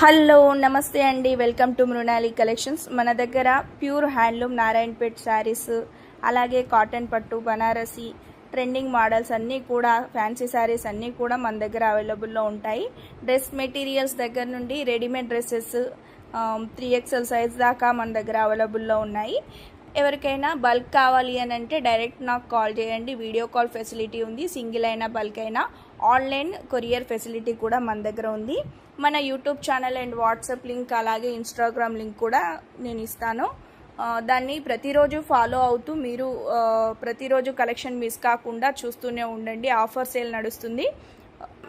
Hello నమస్తే అండి. Welcome to Mrinali collections. మన దగ్గర ప్యూర్ హ్యాండ్లూమ్ నారాయణపేట్ శారీస్ అలాగే కాటన్ పట్టు బనారసి ట్రెండింగ్ మోడల్స్ అన్నీ కూడా ఫ్యాన్సీ శారీస్ అన్నీ కూడా మన దగ్గర అవైలబుల్లో ఉంటాయి. డ్రెస్ మెటీరియల్స్ దగ్గర నుండి readymade dresses three XL size దాకా మన దగ్గర అవైలబుల్లో ఉన్నాయి. ఎవరికైనా బల్క్ కావాలి అని అంటే డైరెక్ట్ నాకు కాల్ చేయండి. వీడియో కాల్ ఫెసిలిటీ ఉంది. సింగిల్ అయినా బల్క్ అయినా ఆన్లైన్ కొరియర్ ఫెసిలిటీ కూడా మన దగ్గర ఉంది. మన YouTube channel and WhatsApp link అలాగే ఇన్స్టాగ్రామ్ లింక్ కూడా నేను ఇస్తాను. దాన్ని ప్రతిరోజు ఫాలో అవుతూ మీరు ప్రతిరోజు కలెక్షన్ మిస్ కాకుండా చూస్తూనే ఉండండి. ఆఫర్ సేల్ నడుస్తుంది.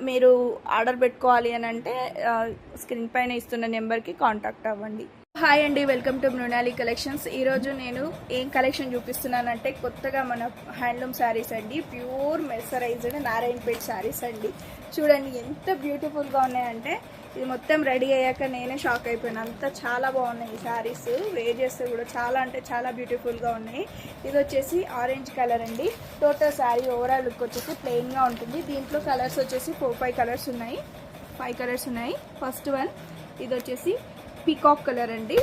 మీరు ఆర్డర్ పెట్టుకోవాలి అని అంటే స్క్రీన్ పైన ఇస్తున్న నెంబర్కి కాంటాక్ట్ అవ్వండి. హాయ్ అండి వెల్కమ్ టు మృణాలి కలెక్షన్స్ ఈరోజు నేను ఏం కలెక్షన్ చూపిస్తున్నానంటే కొత్తగా మన హ్యాండ్లూమ్ శారీస్ అండి. ప్యూర్ మెసరైజ్డ్ నారాయణపేట్ శారీస్ అండి. చూడండి ఎంత బ్యూటిఫుల్గా ఉన్నాయంటే ఇది మొత్తం రెడీ అయ్యాక నేనే షాక్ అయిపోయాను. అంతా చాలా బాగున్నాయి ఈ శారీస్. వేజెస్ చేస్తే కూడా చాలా అంటే చాలా బ్యూటిఫుల్గా ఉన్నాయి. ఇది వచ్చేసి ఆరెంజ్ కలర్ అండి. టోటల్ శారీ ఓవరాల్ లుక్ వచ్చేసి ప్లెయిన్గా ఉంటుంది. దీంట్లో కలర్స్ వచ్చేసి ఫోర్ ఫైవ్ కలర్స్ ఉన్నాయి. ఫైవ్ కలర్స్ ఉన్నాయి. ఫస్ట్ వన్ ఇది వచ్చేసి పీకాక్ కలర్ అండి.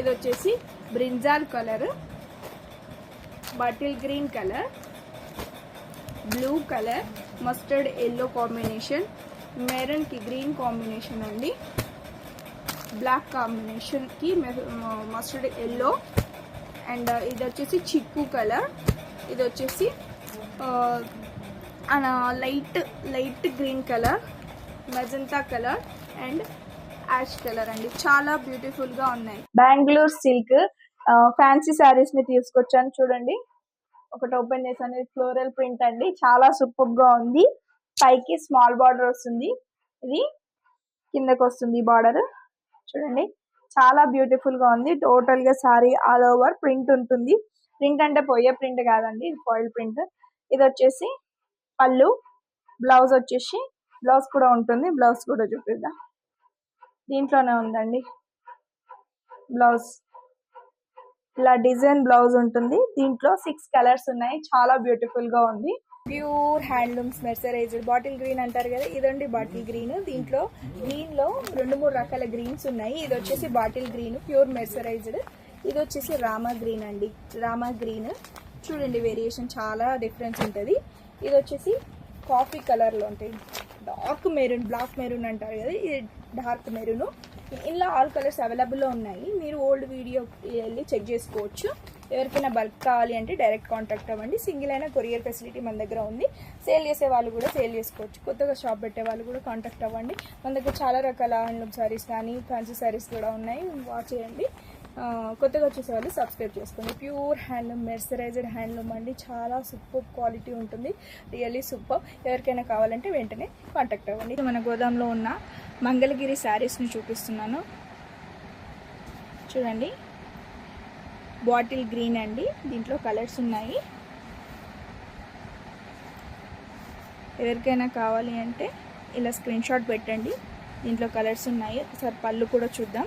ఇది వచ్చేసి brinjal colour bottle green colour blue colour mustard yellow combination మెరూన్కి green combination అండి. బ్లాక్ కాంబినేషన్కి మస్టర్డ్ ఎల్లో. అండ్ ఇది వచ్చేసి చిక్కు కలర్. ఇది వచ్చేసి light light green colour magenta colour and ash colour అండి. చాలా బ్యూటిఫుల్గా ఉన్నాయి. బెంగళూరు సిల్క్ ఫ్యాన్సీ శారీస్ని తీసుకొచ్చాను చూడండి. ఒకటి ఓపెన్ చేశాను ఫ్లోరల్ ప్రింట్ అండి. చాలా సూపర్గా ఉంది. పైకి స్మాల్ బార్డర్ వస్తుంది. ఇది కిందకి వస్తుంది బార్డర్. చూడండి. చాలా బ్యూటిఫుల్గా ఉంది. టోటల్గా సారీ ఆల్ ఓవర్ ప్రింట్ ఉంటుంది. ప్రింట్ అంటే పోయే ప్రింట్ కాదండి. ఇది ఫాయిల్ ప్రింట్. ఇది వచ్చేసి పళ్ళు. బ్లౌజ్ వచ్చేసి బ్లౌజ్ కూడా ఉంటుంది. బ్లౌజ్ కూడా చూపిద్దాం. దీంట్లోనే ఉందండి. బ్లౌజ్. ఇలా డిజైన్ బ్లౌజ్ ఉంటుంది. దీంట్లో సిక్స్ కలర్స్ ఉన్నాయి. చాలా బ్యూటిఫుల్గా ఉంది. Pure handlooms mercerized bottle green అంటారు కదా ఇదండి బాటిల్ గ్రీన్. దీంట్లో గ్రీన్లో రెండు మూడు రకాల గ్రీన్స్ ఉన్నాయి. ఇది వచ్చేసి బాటిల్ గ్రీన్ ప్యూర్ మెర్సరైజ్డ్. ఇది వచ్చేసి రామా గ్రీన్ అండి. రామా గ్రీన్. చూడండి వేరియేషన్ చాలా డిఫరెన్స్ ఉంటుంది. ఇది వచ్చేసి కాఫీ కలర్లో ఉంటాయి. డార్క్ మెరూన్ బ్లాక్ మెరూన్ అంటారు కదా ఇది డార్క్ మెరూన్. ఇలా ఆల్ కలర్స్ అవైలబుల్లో ఉన్నాయి. మీరు ఓల్డ్ వీడియో వెళ్ళి చెక్ చేసుకోవచ్చు. ఎవరికైనా బల్క్ కావాలి అంటే డైరెక్ట్ కాంటాక్ట్ అవ్వండి. సింగిల్ అయినా కొరియర్ ఫెసిలిటీ మన దగ్గర ఉంది. సేల్ చేసే వాళ్ళు కూడా సేల్ చేసుకోవచ్చు. కొత్తగా షాప్ పెట్టే వాళ్ళు కూడా కాంటాక్ట్ అవ్వండి. మన దగ్గర చాలా రకాల హ్యాండ్లూమ్ సారీస్ కానీ ఫ్యాన్సీ సారీస్ కూడా ఉన్నాయి. వాచ్ చేయండి. కొత్తగా వచ్చేసే వాళ్ళు సబ్స్క్రైబ్ చేసుకోండి. ప్యూర్ హ్యాండ్లూమ్ మెర్సరైజ్డ్ హ్యాండ్లూమ్ అండి. చాలా సూపర్ క్వాలిటీ ఉంటుంది. రియల్లీ సూపర్ ఎవరికైనా కావాలంటే వెంటనే కాంటాక్ట్ అవ్వండి. మన గోదాంలో ఉన్న మంగళగిరి శారీస్ని చూపిస్తున్నాను. చూడండి. బాటిల్ గ్రీన్ అండి. దీంట్లో కలర్స్ ఉన్నాయి. ఎవరికైనా కావాలి అంటే ఇలా స్క్రీన్ షాట్ పెట్టండి. దీంట్లో కలర్స్ ఉన్నాయి. ఒకసారి పళ్ళు కూడా చూద్దాం.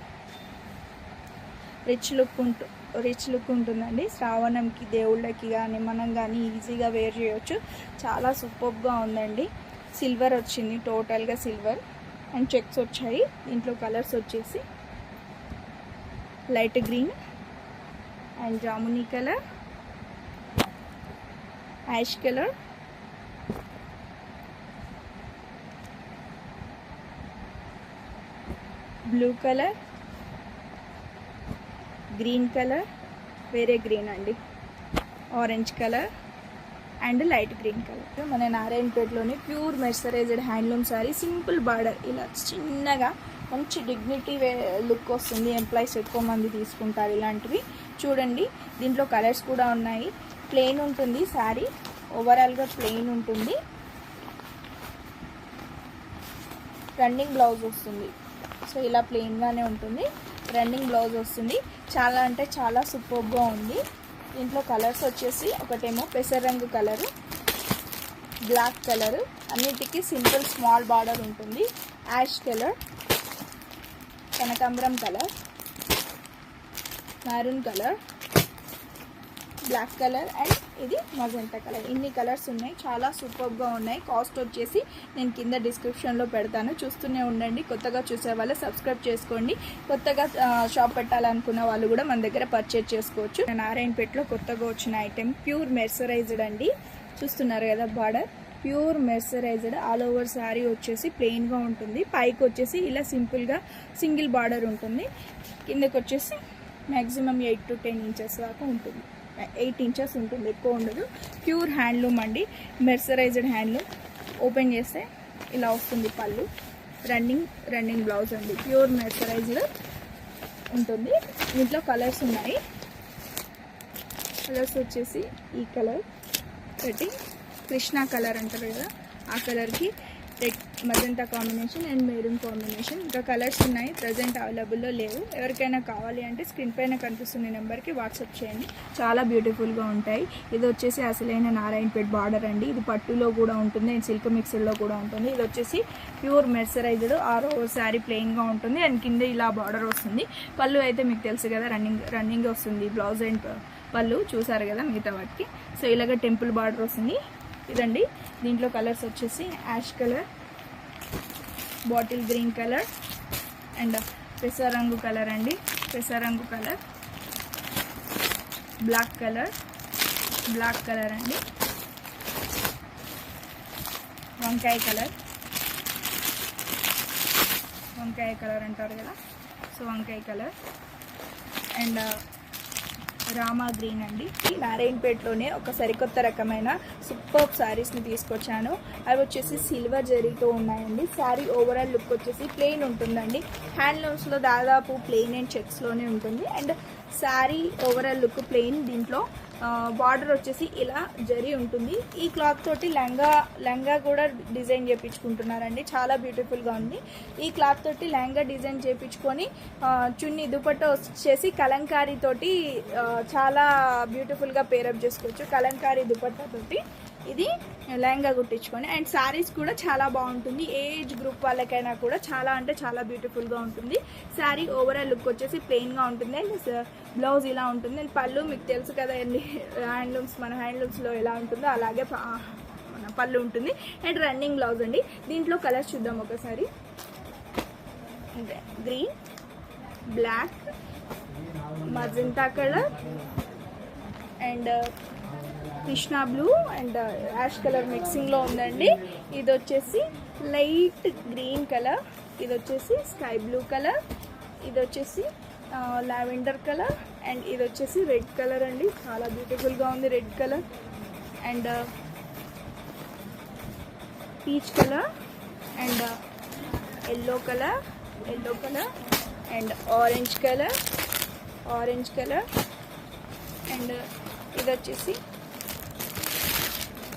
రిచ్ లుక్ ఉంటు రిచ్ లుక్ ఉంటుందండి. శ్రావణంకి దేవుళ్ళకి కానీ మనం కానీ ఈజీగా వేర్ చేయొచ్చు. చాలా సూపర్గా ఉందండి. సిల్వర్ వచ్చింది టోటల్గా సిల్వర్. అండ్ చెక్స్ వచ్చాయి. దీంట్లో కలర్స్ వచ్చేసి light green and jamuni colour ash colour. Blue colour. Green colour వేరే గ్రీన్ అండి. Orange colour and light green colour. మన నారాయణపేటలోని pure mercerized handloom sari simple border. ఇలా చిన్నగా మంచి డిగ్నిటీ లుక్ వస్తుంది. ఎంప్లాయీస్ ఎక్కువ మంది తీసుకుంటారు ఇలాంటివి. చూడండి దీంట్లో కలర్స్ కూడా ఉన్నాయి. ప్లెయిన్ ఉంటుంది శారీ. ఓవరాల్గా ప్లెయిన్ ఉంటుంది. రన్నింగ్ బ్లౌజ్ వస్తుంది. సో ఇలా ప్లెయిన్గానే ఉంటుంది. రన్నింగ్ బ్లౌజ్ వస్తుంది. చాలా అంటే చాలా సూపర్గా ఉంది. దీంట్లో కలర్స్ వచ్చేసి ఒకటేమో పెసర రంగు కలరు బ్లాక్ కలర్. అన్నిటికీ సింపుల్ స్మాల్ బార్డర్ ఉంటుంది. యాష్ కలర్ కనకాంబరం colour maroon colour black colour and ఇది మజంటా కలర్. ఇన్ని కలర్స్ ఉన్నాయి. చాలా సూపర్గా ఉన్నాయి. కాస్ట్ వచ్చేసి నేను కింద డిస్క్రిప్షన్లో పెడతాను. చూస్తూనే ఉండండి. కొత్తగా చూసే వాళ్ళు సబ్స్క్రైబ్ చేసుకోండి. కొత్తగా షాప్ పెట్టాలనుకున్న వాళ్ళు కూడా మన దగ్గర పర్చేజ్ చేసుకోవచ్చు. నారాయణపేటలో కొత్తగా వచ్చిన ఐటెం ప్యూర్ మెర్సరైజ్డ్ అండి. చూస్తున్నారు కదా border? Pure mercerized. All over sari వచ్చేసి ప్లెయిన్గా ఉంటుంది. పైకి వచ్చేసి ఇలా సింపుల్గా సింగిల్ బార్డర్ ఉంటుంది. కిందకు వచ్చేసి maximum eight to ten inches దాకా ఉంటుంది. ఎయిట్ ఇంచెస్ ఉంటుంది ఎక్కువ ఉండదు. ప్యూర్ హ్యాండ్లూమ్ అండి. Mercerized handloom. ఓపెన్ చేస్తే ఇలా వస్తుంది పళ్ళు. రన్నింగ్ రన్నింగ్ బ్లౌజ్ అండి. ప్యూర్ మెర్సరైజ్డ్ ఉంటుంది. దీంట్లో కలర్స్ ఉన్నాయి. కలర్స్ వచ్చేసి ఈ కలర్ ఒకటి కృష్ణా కలర్ అంటారు కదా ఆ కలర్కి red magenta combination and maroon combination ఇంకా కలర్స్ ఉన్నాయి. ప్రజెంట్ అవైలబుల్లో లేవు. ఎవరికైనా కావాలి అంటే స్క్రీన్ పైన కనిపిస్తున్న నెంబర్కి వాట్సాప్ చేయండి. చాలా బ్యూటిఫుల్గా ఉంటాయి. ఇది వచ్చేసి అసలైన నారాయణపేట్ బార్డర్ అండి. ఇది పట్టులో కూడా ఉంటుంది. అండ్ సిల్క్ మిక్సర్లో కూడా ఉంటుంది. ఇది వచ్చేసి ప్యూర్ మెర్సరైజ్డ్ ఆరో శారీ ప్లెయిన్గా ఉంటుంది. అండ్ కింద ఇలా బార్డర్ వస్తుంది. పళ్ళు అయితే మీకు తెలుసు కదా రన్నింగ్ రన్నింగ్ వస్తుంది. బ్లౌజ్ అండ్ పళ్ళు. చూసారు కదా మిగతా వాటికి. సో ఇలాగ టెంపుల్ బార్డర్ వస్తుంది. ఇదండి. దీంట్లో కలర్స్ వచ్చేసి ash colour bottle green colour and పెసరంగు colour అండి. పెసరంగు colour black colour black colour అండి. వంకాయ కలర్. వంకాయ కలర్ అంటారు కదా? సో వంకాయ కలర్. అండ్ రామా గ్రీన్ అండి. ఈ నారాయణపేటలోనే ఒక సరికొత్త రకమైన సూపర్ శారీస్ని తీసుకొచ్చాను. అవి వచ్చేసి సిల్వర్ జరీతో ఉన్నాయండి. శారీ ఓవరాల్ లుక్ వచ్చేసి ప్లెయిన్ ఉంటుందండి. హ్యాండ్లూమ్స్లో దాదాపు ప్లెయిన్ అండ్ చెక్స్లోనే ఉంటుంది. And sari overall look plain దీంట్లో బార్డర్ వచ్చేసి ఇలా జరీ ఉంటుంది. ఈ క్లాత్ తోటి లెహంగా లెహంగా కూడా డిజైన్ చేయించుకుంటున్నారండి చాలా బ్యూటిఫుల్గా ఉంది. ఈ క్లాత్ తోటి లెహంగా డిజైన్ చేయించుకొని చున్నీ దుపట్టా వచ్చేసి కలంకారీ తోటి చాలా బ్యూటిఫుల్గా పేరప్ చేసుకోవచ్చు. కలంకారీ దుపట్టా తోటి ఇది లెహంగా కుట్టించుకొని. అండ్ శారీస్ కూడా చాలా బాగుంటుంది. ఏజ్ గ్రూప్ వాళ్ళకైనా కూడా చాలా అంటే చాలా బ్యూటిఫుల్గా ఉంటుంది. శారీ ఓవరాల్ లుక్ వచ్చేసి ప్లెయిన్గా ఉంటుంది. అండ్ బ్లౌజ్ ఇలా ఉంటుంది. అండ్ పళ్ళు మీకు తెలుసు కదా అండి హ్యాండ్లూమ్స్ మన హ్యాండ్లూమ్స్లో ఎలా ఉంటుందో అలాగే మన పళ్ళు ఉంటుంది. అండ్ రన్నింగ్ బ్లౌజ్ అండి. దీంట్లో కలర్స్ చూద్దాం ఒకసారి. Green black magenta colour and Krishna blue and uh, ash colour మిక్సింగ్లో ఉందండి. ఇది వచ్చేసి లైట్ గ్రీన్ కలర్ ఇది వచ్చేసి స్కై బ్లూ కలర్ ఇది వచ్చేసి uh, లావెండర్ కలర్ అండ్ ఇది వచ్చేసి రెడ్ కలర్ అండి. చాలా బ్యూటిఫుల్గా ఉంది red colour. And uh, peach colour and yellow colour yellow colour and orange colour orange colour and ఇది వచ్చేసి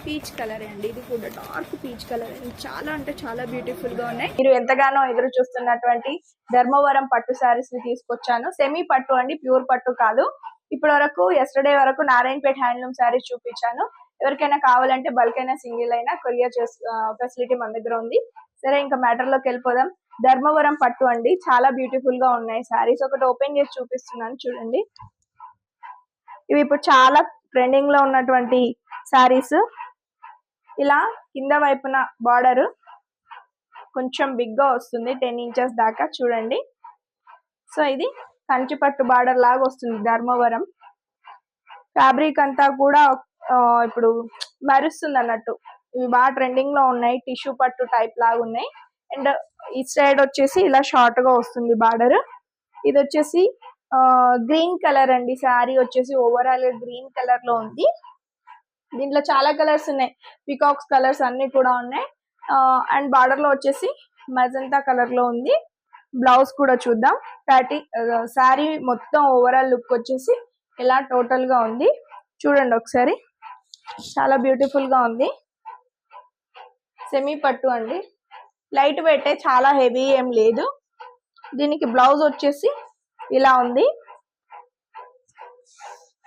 పీచ్ కలర్ అండి. ఇది కూడా డార్క్ పీచ్ కలర్. అండి చాలా అంటే చాలా బ్యూటిఫుల్గా ఉన్నాయి. మీరు ఎంతగానో ఎదురు చూస్తున్నటువంటి ధర్మవరం పట్టు సారీస్ని తీసుకొచ్చాను. సెమీ పట్టు అండి ప్యూర్ పట్టు కాదు. ఇప్పటి వరకు ఎస్టర్డే వరకు నారాయణపేట హ్యాండ్లూమ్ శారీస్ చూపించాను. ఎవరికైనా కావాలంటే బల్క్ అయినా సింగిల్ అయినా కొరియర్ ఫెసిలిటీ మన దగ్గర ఉంది. సరే ఇంకా మ్యాటర్లోకి వెళ్ళిపోదాం. ధర్మవరం పట్టు అండి. చాలా బ్యూటిఫుల్గా ఉన్నాయి శారీస్ ఒకటి ఓపెన్ చేసి చూపిస్తున్నాను చూడండి. ఇవి ఇప్పుడు చాలా ట్రెండింగ్లో ఉన్నటువంటి శారీస్ ఇలా కింద వైపున బార్డర్ కొంచెం బిగ్గా వస్తుంది టెన్ ఇంచెస్ దాకా చూడండి. సో ఇది కంచిపట్టు బార్డర్ లాగా వస్తుంది ధర్మవరం. ఫ్యాబ్రిక్ అంతా కూడా ఆ, ఇప్పుడు మరుస్తుంది అన్నట్టు. ఇవి బాగా ట్రెండింగ్లో ఉన్నాయి టిష్యూ పట్టు టైప్ లాగా ఉన్నాయి. అండ్ ఈ సైడ్ వచ్చేసి ఇలా షార్ట్గా వస్తుంది బార్డర్ ఇది వచ్చేసి గ్రీన్ కలర్ అండి. శారీ వచ్చేసి ఓవరాల్ గ్రీన్ కలర్లో ఉంది. దీంట్లో చాలా కలర్స్ ఉన్నాయి. పికాక్స్ కలర్స్ అన్ని కూడా ఉన్నాయి. అండ్ బార్డర్లో వచ్చేసి మజంతా కలర్లో ఉంది. బ్లౌజ్ కూడా చూద్దాం. ప్యాటి శారీ మొత్తం ఓవరాల్ లుక్ వచ్చేసి ఇలా టోటల్గా ఉంది. చూడండి ఒకసారి. చాలా బ్యూటిఫుల్గా ఉంది. సెమీ పట్టు అండి. లైట్ వెయిట్ చాలా హెవీ ఏం లేదు. దీనికి బ్లౌజ్ వచ్చేసి ఇలా ఉంది.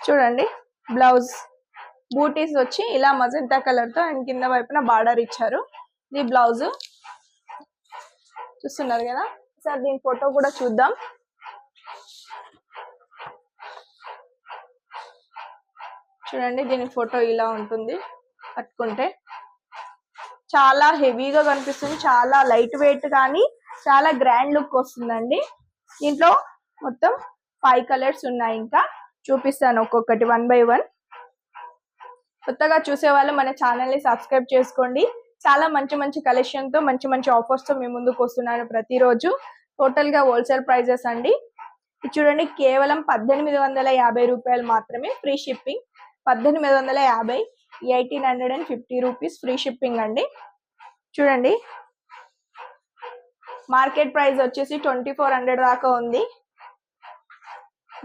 చూడండి బ్లౌజ్. బూటీస్ వచ్చి ఇలా మజంతా కలర్తో అండ్ కింద వైపున బార్డర్ ఇచ్చారు. ఇది బ్లౌజ్ చూస్తున్నారు కదా? సార్ దీని ఫోటో కూడా చూద్దాం. చూడండి దీని ఫోటో ఇలా ఉంటుంది. కట్టుకుంటే చాలా హెవీగా కనిపిస్తుంది. చాలా లైట్ వెయిట్ కానీ చాలా గ్రాండ్ లుక్ వస్తుందండి. దీంట్లో మొత్తం ఫైవ్ కలర్స్ ఉన్నాయి ఇంకా. చూపిస్తాను ఒక్కొక్కటి వన్ బై వన్. కొత్తగా చూసే వాళ్ళు మన ఛానల్ని సబ్స్క్రైబ్ చేసుకోండి. చాలా మంచి మంచి కలెక్షన్తో మంచి మంచి ఆఫర్స్తో ముందుకు వస్తున్నాను ప్రతిరోజు. టోటల్గా హోల్సేల్ ప్రైజెస్ అండి. ఇది చూడండి కేవలం పద్దెనిమిది వందల యాభై రూపాయలు మాత్రమే ఫ్రీ షిప్పింగ్ పద్దెనిమిది వందల యాభై eighteen hundred and fifty rupees free shipping అండి. చూడండి. మార్కెట్ ప్రైస్ వచ్చేసి ట్వంటీ ఫోర్ హండ్రెడ్ దాకా ఉంది.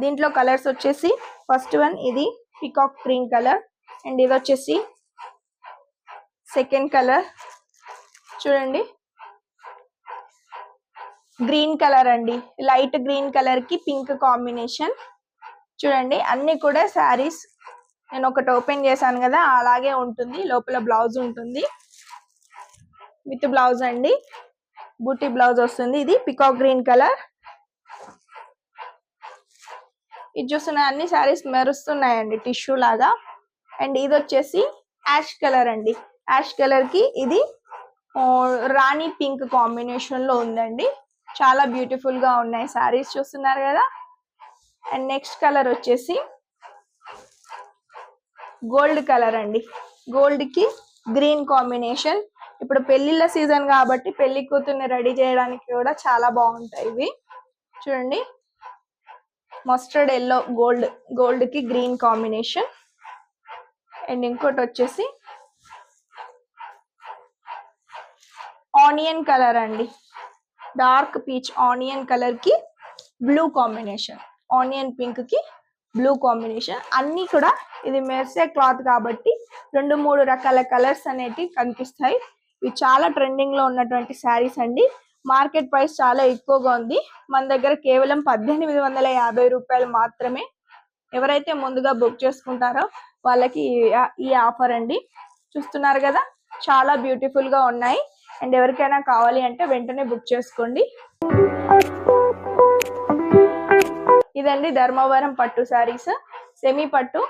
దీంట్లో కలర్స్ వచ్చేసి ఫస్ట్ వన్ ఇది పికాక్ గ్రీన్ కలర్ అండ్ ఇది వచ్చేసి సెకండ్ కలర్ చూడండి. గ్రీన్ కలర్ అండి. లైట్ గ్రీన్ కలర్కి పింక్ కాంబినేషన్ చూడండి. అన్ని కూడా శారీస్ నేను ఒకటి ఓపెన్ చేశాను కదా అలాగే ఉంటుంది. లోపల బ్లౌజ్ ఉంటుంది. విత్ బ్లౌజ్ అండి. బూటీ బ్లౌజ్ వస్తుంది. ఇది పికాక్ గ్రీన్ కలర్ ఇది చూస్తున్న అన్ని శారీస్ మెరుస్తున్నాయండి టిష్యూ లాగా. అండ్ ఇది వచ్చేసి యాష్ కలర్ అండి. యాష్ కలర్కి ఇది రాణి పింక్ కాంబినేషన్లో ఉందండి. చాలా బ్యూటిఫుల్గా ఉన్నాయి సారీస్ చూస్తున్నారు కదా. అండ్ నెక్స్ట్ కలర్ వచ్చేసి గోల్డ్ కలర్ అండి. గోల్డ్కి గ్రీన్ కాంబినేషన్. ఇప్పుడు పెళ్ళిళ్ళ సీజన్ కాబట్టి పెళ్ళి కూతుర్ని రెడీ చేయడానికి కూడా చాలా బాగుంటాయి ఇవి. చూడండి. మస్టర్డ్ ఎల్లో గోల్డ్ గోల్డ్కి గ్రీన్ కాంబినేషన్. అండ్ ఇంకోటి వచ్చేసి ఆనియన్ కలర్ అండి. డార్క్ పీచ్ ఆనియన్ కలర్కి బ్లూ కాంబినేషన్. ఆనియన్ పింక్కి బ్లూ కాంబినేషన్. అన్ని కూడా ఇది మెర్సే క్లాత్ కాబట్టి రెండు మూడు రకాల కలర్స్ అనేటివి కనిపిస్తాయి. ఇవి చాలా ట్రెండింగ్లో ఉన్నటువంటి శారీస్ అండి. మార్కెట్ ప్రైస్ చాలా ఎక్కువగా ఉంది. మన దగ్గర కేవలం పద్దెనిమిది వందల యాభై రూపాయలు మాత్రమే ఎవరైతే ముందుగా బుక్ చేసుకుంటారో వాళ్ళకి ఈ- ఆఫర్ అండి. చూస్తున్నారు కదా చాలా బ్యూటిఫుల్గా ఉన్నాయి. అండ్ ఎవరికైనా కావాలి అంటే వెంటనే బుక్ చేసుకోండి. ఇదండి ధర్మవరం పట్టు శారీస్. సెమీ పట్టు.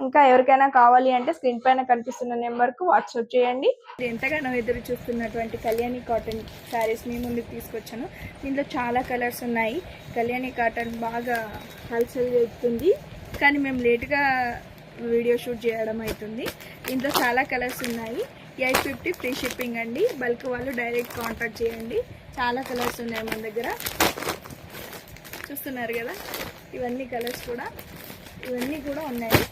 ఇంకా ఎవరికైనా కావాలి అంటే స్క్రీన్ పైన కనిపిస్తున్న నెంబర్కు వాట్సాప్ చేయండి. ఎంతగానో ఎదురు చూస్తున్నటువంటి కళ్యాణి కాటన్ శారీస్ మీ ముందుకు తీసుకొచ్చాను. దీంట్లో చాలా కలర్స్ ఉన్నాయి. కళ్యాణి కాటన్ బాగా హల్చల్ చేస్తుంది. కానీ మేము లేట్గా వీడియో షూట్ చేయడం అవుతుంది. ఇంట్లో చాలా కలర్స్ ఉన్నాయి. ఎయిట్ ఫిఫ్టీ ఫ్రీ షిప్పింగ్ అండి. బల్క్ వాళ్ళు డైరెక్ట్ కాంటాక్ట్ చేయండి. చాలా కలర్స్ ఉన్నాయి మన దగ్గర. చూస్తున్నారు కదా? ఇవన్నీ కలర్స్ కూడా. ఇవన్నీ కూడా ఉన్నాయి.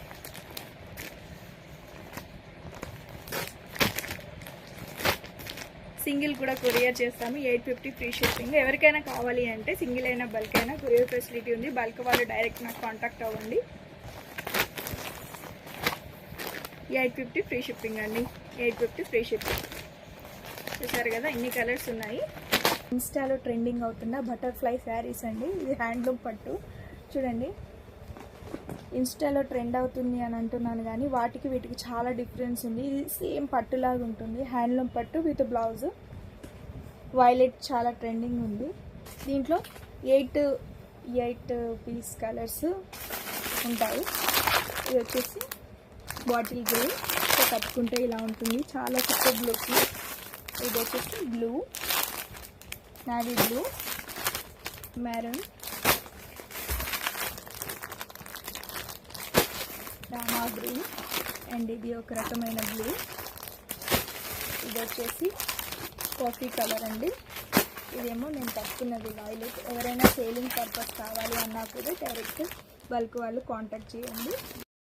సింగిల్ కూడా కొరియర్ చేస్తాము. Eight fifty free shipping. ఎవరికైనా కావాలి అంటే సింగిల్ అయినా బల్క్ అయినా కొరియర్ ఫెసిలిటీ ఉంది. బల్క్ వాళ్ళు డైరెక్ట్ నాకు కాంటాక్ట్ అవ్వండి. ఎయిట్ ఫిఫ్టీ ఫ్రీ షిప్పింగ్ అండి. Eight fifty free shipping. చూసారు కదా ఇన్ని కలర్స్ ఉన్నాయి. ఇన్స్టాలో ట్రెండింగ్ అవుతున్న బటర్ఫ్లై శారీస్ అండి. ఇది హ్యాండ్లూమ్ పట్టు. చూడండి. ఇన్స్టాలో ట్రెండ్ అవుతుంది అని అంటున్నాను కానీ వాటికి వీటికి చాలా డిఫరెన్స్ ఉంది. ఇది సేమ్ పట్టులాగా ఉంటుంది. హ్యాండ్లూమ్ పట్టు విత్ బ్లౌజ్. వైలెట్ చాలా ట్రెండింగ్ ఉంది. దీంట్లో ఎయిట్ ఎయిట్ పీస్ కలర్స్ ఉంటాయి. ఇది వచ్చేసి బాటిల్ గ్రే సో కట్టుకుంటే ఇలా ఉంటుంది. చాలా సూపర్ లుక్ ఇది వచ్చేసి blue navy blue maroon Rama green and ఇది ఒక రకమైన బ్లూ ఇది వచ్చేసి కాఫీ కలర్ అండి. ఇదేమో నేను పట్టుకున్నది వైలెట్ ఎవరైనా సేలింగ్ పర్పస్ కావాలి అన్నా కూడా డైరెక్ట్ బల్క్ వాళ్ళు కాంటాక్ట్ చేయండి.